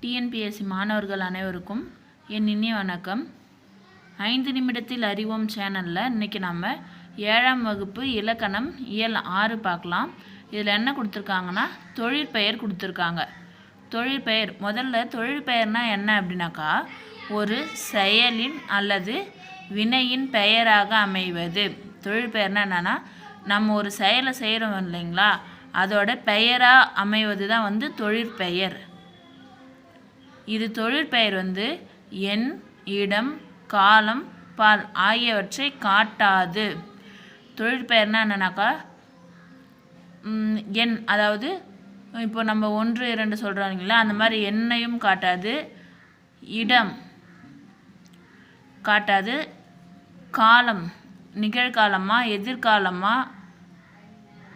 TNPSC மாணவர்கள் அனைவருக்கும் என் இனிய வணக்கம். ஐந்து நிமிடத்தில் அறிவோம் சேனலில் இன்றைக்கி நம்ம ஏழாம் வகுப்பு இலக்கணம் இயல் ஆறு பார்க்கலாம். இதில் என்ன கொடுத்துருக்காங்கன்னா தொழிற்பெயர் கொடுத்துருக்காங்க. தொழிற்பெயர் முதல்ல தொழிற்பெயர்னால் என்ன அப்படின்னாக்கா ஒரு செயலின் அல்லது வினையின் பெயராக அமைவது. தொழிற்பெயர்னால் என்னென்னா நம்ம ஒரு செயலை செய்கிறோம் இல்லைங்களா? அதோட பெயராக அமைவது தான் வந்து தொழிற்பெயர் இது தொழிற்பெயர் வந்து எண் இடம் காலம் பால் ஆகியவற்றை காட்டாது. தொழிற்பெயர்னா என்னன்னாக்கா எண் அதாவது இப்போ நம்ம ஒன்று இரண்டு சொல்கிறாங்களா அந்த மாதிரி எண்ணையும் காட்டாது இடம் காட்டாது காலம் நிகழ்காலமா எதிர்காலமா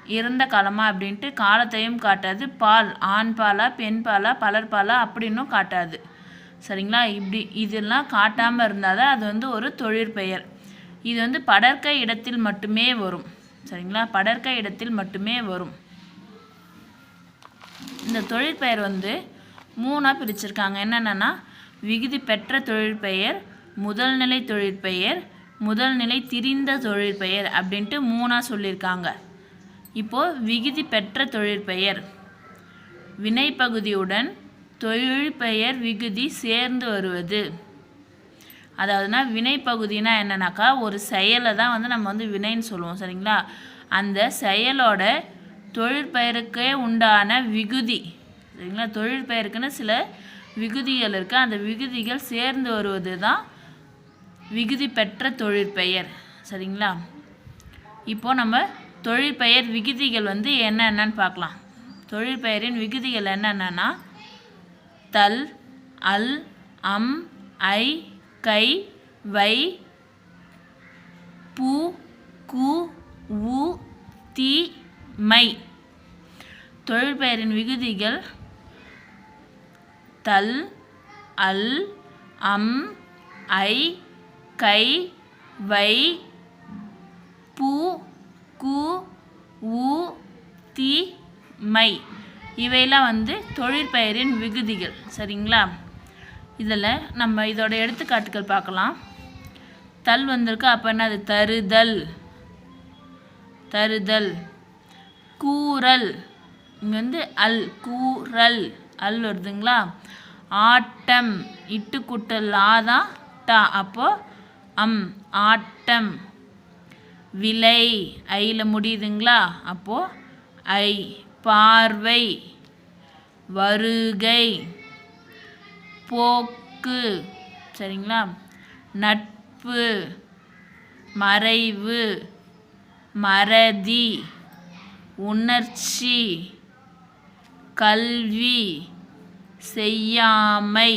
இறந்த காலமா அப்படின்ட்டு காலத்தையும் காட்டாது. பால் ஆண் பாலா பெண் பாலா பலர் பாலா அப்படின்னும் காட்டாது. சரிங்களா? இப்படி இதெல்லாம் காட்டாமல் இருந்தால் தான் அது வந்து ஒரு தொழிற்பெயர் இது வந்து படர்க்க இடத்தில் மட்டுமே வரும். சரிங்களா? படர்க்க இடத்தில் மட்டுமே வரும். இந்த தொழிற்பெயர் வந்து மூணாக பிரிச்சிருக்காங்க. என்னென்னா விகுதி பெற்ற தொழிற்பெயர் முதல்நிலை தொழிற்பெயர் முதல்நிலை திரிந்த தொழிற்பெயர் அப்படின்ட்டு மூணாக சொல்லியிருக்காங்க இப்போது விகுதி பெற்ற தொழிற்பெயர் வினைப்பகுதியுடன் தொழிற்பெயர் விகுதி சேர்ந்து வருவது. அதாவதுனா வினைப்பகுதினா என்னன்னாக்கா ஒரு செயலை தான் வந்து நம்ம வந்து வினைன்னு சொல்லுவோம் சரிங்களா? அந்த செயலோட தொழிற்பெயருக்கே உண்டான விகுதி சரிங்களா? தொழிற்பெயருக்குன்னு சில விகுதிகள் இருக்குது அந்த விகுதிகள் சேர்ந்து வருவது தான் விகுதி பெற்ற தொழிற்பெயர் சரிங்களா? இப்போ நம்ம தொழிற்பெயர் விகுதிகள் வந்து என்னென்னன்னு பார்க்கலாம். தொழிற்பெயரின் விகுதிகள் என்னென்னா தல் அல் அம் ஐ கை வை பூ கு உ தி மை. தொழிற்பெயரின் விகுதிகள் தல் அல் அம் ஐ கை வை மை இவையெல்லாம் வந்து தொழிற்பெயரின் விகுதிகள். சரிங்களா? இதில் நம்ம இதோட எடுத்துக்காட்டுகள் பார்க்கலாம். தல் வந்திருக்கு அப்போ என்னது? தருதல். தருதல். கூறல். இங்கே வந்து அல் கூறல். அல் வருதுங்களா? ஆட்டம். இட்டுக்குட்டல் ஆதான் டா. அப்போது அம் ஆட்டம். விலை. ஐயில் முடியுதுங்களா? அப்போது ஐ. பார்வை வருகை போக்கு சரிங்களா? நட்பு மறைவு மறதி உணர்ச்சி கல்வி செய்யாமை.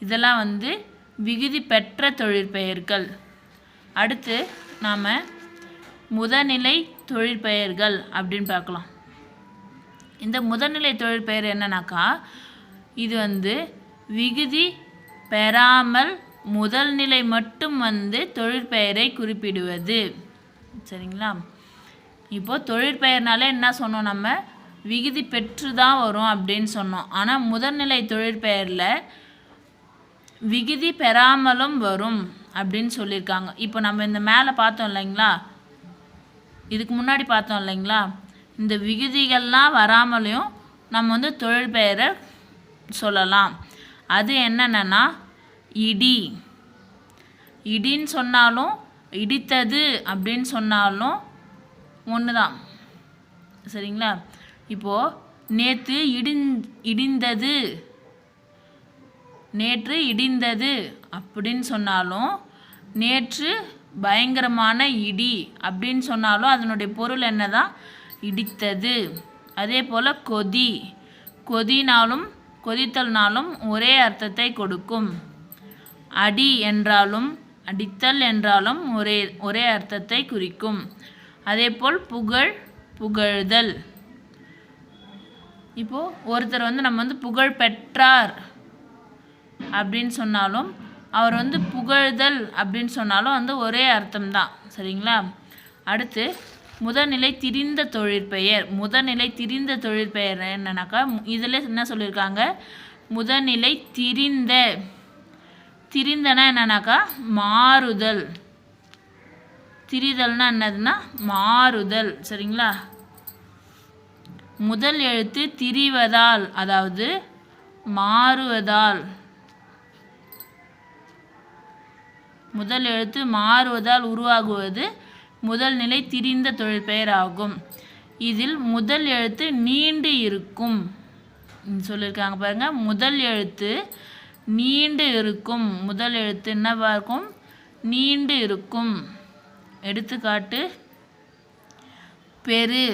இதெல்லாம் வந்து விகுதி பெற்ற தொழிற்பெயர்கள். அடுத்து நாம் முதநிலை தொழிற்பெயர்கள் அப்படின்னு பார்க்கலாம். இந்த முதல்நிலை தொழிற்பெயர் என்னன்னாக்கா இது வந்து விகுதி பெறாமல் முதல்நிலை மட்டும் வந்து தொழிற்பெயரை குறிப்பிடுவது. சரிங்களா? இப்போது தொழிற்பெயர்னாலே என்ன சொன்னோம் நம்ம? விகுதி பெற்று தான் வரும் அப்படின்னு சொன்னோம். ஆனால் முதல்நிலை தொழிற்பெயரில் விகுதி பெறாமலும் வரும் அப்படின்னு சொல்லியிருக்காங்க. இப்போ நம்ம இந்த மேலே பார்த்தோம் இல்லைங்களா? இதுக்கு முன்னாடி பார்த்தோம் இல்லைங்களா? இந்த விகுதிகள்லாம் வராமலையும் நம்ம வந்து தொழிற்பெயரை சொல்லலாம். அது என்னென்னா இடி. இடின்னு சொன்னாலும் இடித்தது அப்படின்னு சொன்னாலும் ஒன்று தான் சரிங்களா? இப்போது நேற்று இடிந் இடிந்தது. நேற்று இடிந்தது அப்படின்னு சொன்னாலும் நேற்று பயங்கரமான இடி அப்படின்னு சொன்னாலும் அதனுடைய பொருள் என்னதான்? இடித்தது. அதே போல் கொதி. கொதினாலும் கொதித்தல்னாலும் ஒரே அர்த்தத்தை கொடுக்கும். அடி என்றாலும் அடித்தல் என்றாலும் ஒரே ஒரே அர்த்தத்தை குறிக்கும். அதேபோல் புகழ் புகழ்தல். இப்போது ஒருத்தர் வந்து நம்ம வந்து புகழ் பெற்றார் அப்படின்னு சொன்னாலும் அவர் வந்து புகழ்தல் அப்படின்னு சொன்னாலும் வந்து ஒரே அர்த்தம்தான். சரிங்களா? அடுத்து முதல்நிலை திரிந்த தொழிற்பெயர் முதல்நிலை திரிந்த தொழிற்பெயர் என்னன்னாக்கா இதில் என்ன சொல்லியிருக்காங்க முதல்நிலை திரிந்த. திரிந்தனா என்னன்னாக்கா? மாறுதல். திரிதல்னா என்னதுன்னா? மாறுதல். சரிங்களா? முதல் எழுத்து திரிவதால் அதாவது மாறுவதால். முதல் எழுத்து மாறுவதால் உருவாகுவது முதல் நிலை திரிந்த தொழிற்பெயர் ஆகும் இதில் முதல் எழுத்து நீண்டு இருக்கும். சொல்லியிருக்காங்க பாருங்க. முதல் எழுத்து நீண்டு இருக்கும். முதல் எழுத்து என்னவா இருக்கும்? நீண்டு இருக்கும். எடுத்துக்காட்டு பெரு.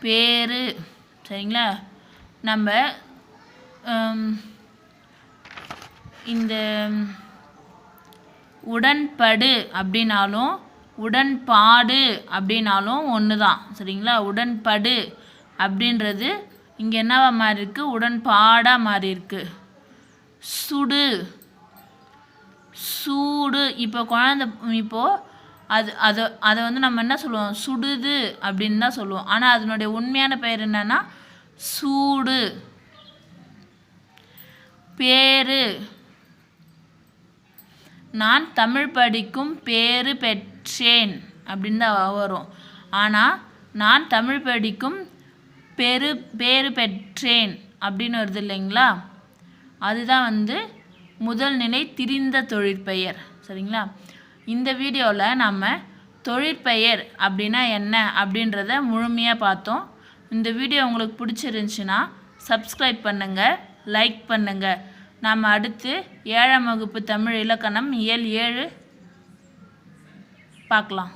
பேரு. சரிங்களா? நம்ம இந்த உடன்படு அப்படின்னாலும் உடன்பாடு அப்படின்னாலும் ஒன்று தான் சரிங்களா? உடன்படு அப்படின்றது இங்கே என்னவா மாறி இருக்கு உடன்பாடாக மாறி இருக்கு சுடு. சூடு. இப்போ குழந்த இப்போது அது அதை அதை வந்து நம்ம என்ன சொல்லுவோம்? சுடுது அப்படின்னு தான் சொல்லுவோம். ஆனால் அதனுடைய உண்மையான பெயர் என்னன்னா சூடு. பேரு. நான் தமிழ் படிக்கும் பேறு பெற்றேன் அப்படின்னு தான் வரும். ஆனால் நான் தமிழ் படிக்கும் பெரு பேறு பெற்றேன் அப்படின்னு வருது இல்லைங்களா? அதுதான் வந்து முதல் நிலை திரிந்த தொழிற்பெயர். சரிங்களா? இந்த வீடியோவில் நம்ம தொழிற்பெயர் அப்படின்னா என்ன அப்படின்றத முழுமையாக பார்த்தோம். இந்த வீடியோ உங்களுக்கு பிடிச்சிருந்துச்சுன்னா சப்ஸ்கிரைப் பண்ணுங்கள் லைக் பண்ணுங்கள் நாம் அடுத்து ஏழாம் வகுப்பு தமிழ் இலக்கணம் இயல் ஏழு பார்க்கலாம்.